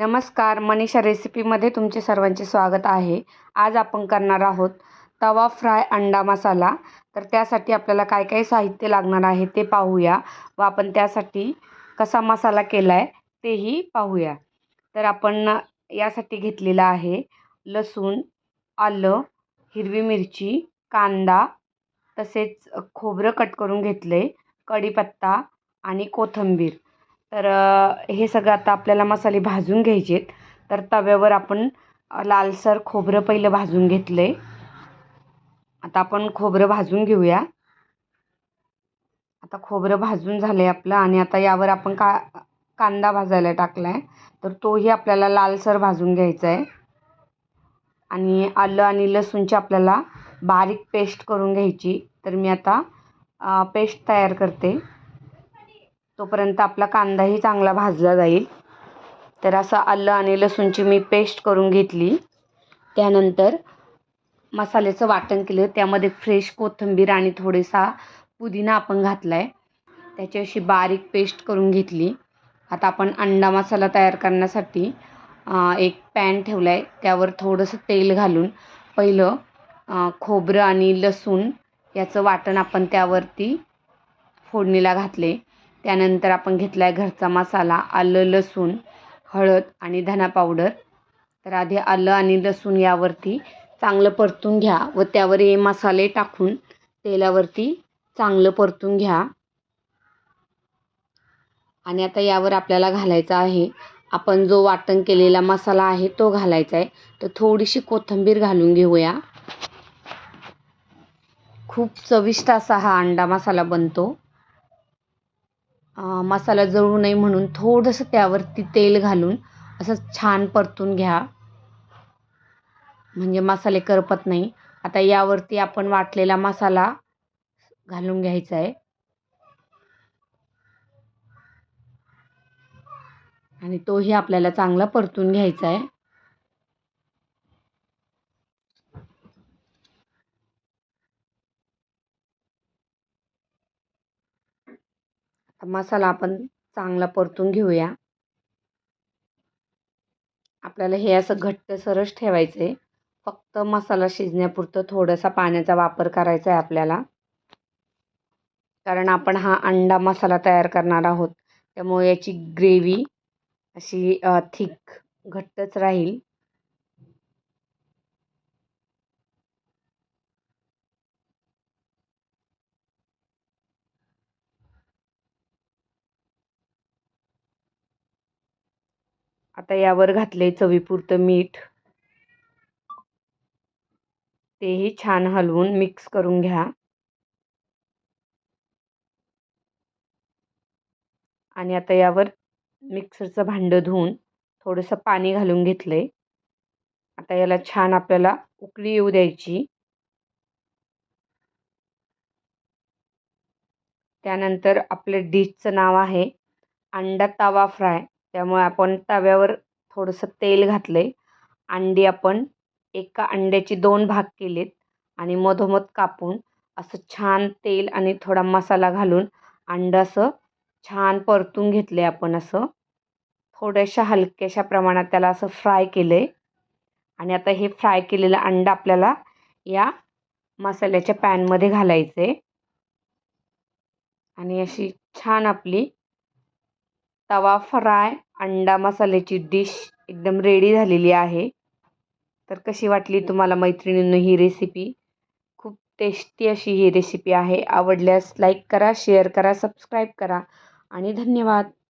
नमस्कार मनीषा रेसिपीमध्ये तुमचे सर्वांचे स्वागत आहे. आज आपण करणार आहोत तवा फ्राय अंडा मसाला. तर त्यासाठी आपल्याला काय काय साहित्य लागणार आहे ते पाहूया व आपण त्यासाठी कसा मसाला केला आहे तेही पाहूया. तर आपण यासाठी घेतलेलं आहे लसूण आलं हिरवी मिरची कांदा तसेच खोबरं कट करून घेतले कढीपत्ता आणि कोथिंबीर. तर हे सगळं आता आपल्याला मसाले भाजून घ्यायचे आहेत तर तव्यावर आपण लालसर खोबरं पहिलं भाजून घेतलं आहे आता आपण खोबरं भाजून घेऊया. आता खोबरं भाजून झालं आहे आपलं आणि आता यावर आपण का कांदा भाजायला टाकला आहे तर तोही आपल्याला लालसर भाजून घ्यायचा आहे आणि आलं आणि लसूणची आपल्याला बारीक पेस्ट करून घ्यायची. तर मी आता पेस्ट तयार करते. तोपर्यंत आपला कांदाही चांगला भाजला जाईल. तर असं आलं आणि लसूणची मी पेस्ट करून घेतली. त्यानंतर मसाल्याचं वाटण केलं. त्यामध्ये फ्रेश कोथिंबीर आणि थोडासा पुदिना आपण घातला आहे त्याची अशी बारीक पेस्ट करून घेतली. आता आपण अंडा मसाला तयार करण्यासाठी एक पॅन ठेवला आहे त्यावर थोडंसं तेल घालून पहिलं खोबरं आणि लसूण याचं वाटण आपण त्यावरती फोडणीला घातले त्यानंतर आपण घेतला आहे घरचा मसाला आलं लसूण हळद आणि धना पावडर तर आधी आलं आणि लसूण यावरती चांगलं परतून घ्या व त्यावर हे मसाले टाकून तेलावरती चांगलं परतून घ्या. आणि आता यावर आपल्याला घालायचा आहे. आपण जो वाटण केलेला मसाला आहे तो घालायचा आहे. तर थोडीशी कोथिंबीर घालून घेऊया. खूप चविष्ट असा हा अंडा मसाला बनतो. मसाला जळू नये म्हणून थोडंसं त्यावरती तेल घालून असं छान परतून घ्या. म्हणजे मसाले करपत नाही. आता यावरती आपण वाटलेला मसाला घालून घ्यायचा आहे. आणि तोही आपल्याला चांगला परतून घ्यायचा आहे. मसाला आपण चांगला परतून घेऊया. आपल्याला हे असं घट्ट सरस ठेवायचं आहे फक्त मसाला शिजण्यापुरतं थोडासा पाण्याचा वापर करायचा आहे आपल्याला. कारण आपण हा अंडा मसाला तयार करणार आहोत. त्यामुळे याची ग्रेव्ही अशी थिक घट्टच राहील. आता यावर घातले चवीपुरतं मीठ. तेही छान हलवून मिक्स करून घ्या. आणि आता यावर मिक्सरचं भांडं धुवून थोडंसं पाणी घालून घेतलं आहे आता याला छान आपल्याला उकळी येऊ द्यायची. त्यानंतर आपल्या डिशचं नाव आहे अंडा तवा फ्राय. त्यामुळे आपण तव्यावर थोडंसं तेल घातलं आहे अंडी आपण एका अंड्याची दोन भाग केलेत आणि मधोमध कापून असं छान तेल आणि थोडा मसाला घालून अंडं असं छान परतून घेतले आपण असं. थोड्याशा हलक्याशा प्रमाणात त्याला असं फ्राय केलं आहे आणि आता हे फ्राय केलेलं अंडं आपल्याला या मसाल्याच्या पॅनमध्ये घालायचं आहे आणि अशी छान आपली तवा फ्राय अंडा मसाल्याची डिश एकदम रेडी झालेली आहे. तर कशी वाटली तुम्हाला मैत्रिणींनो ही रेसिपी खूप टेस्टी अशी ही रेसिपी आहे. आवडल्यास लाईक करा शेअर करा सबस्क्राईब करा आणि धन्यवाद.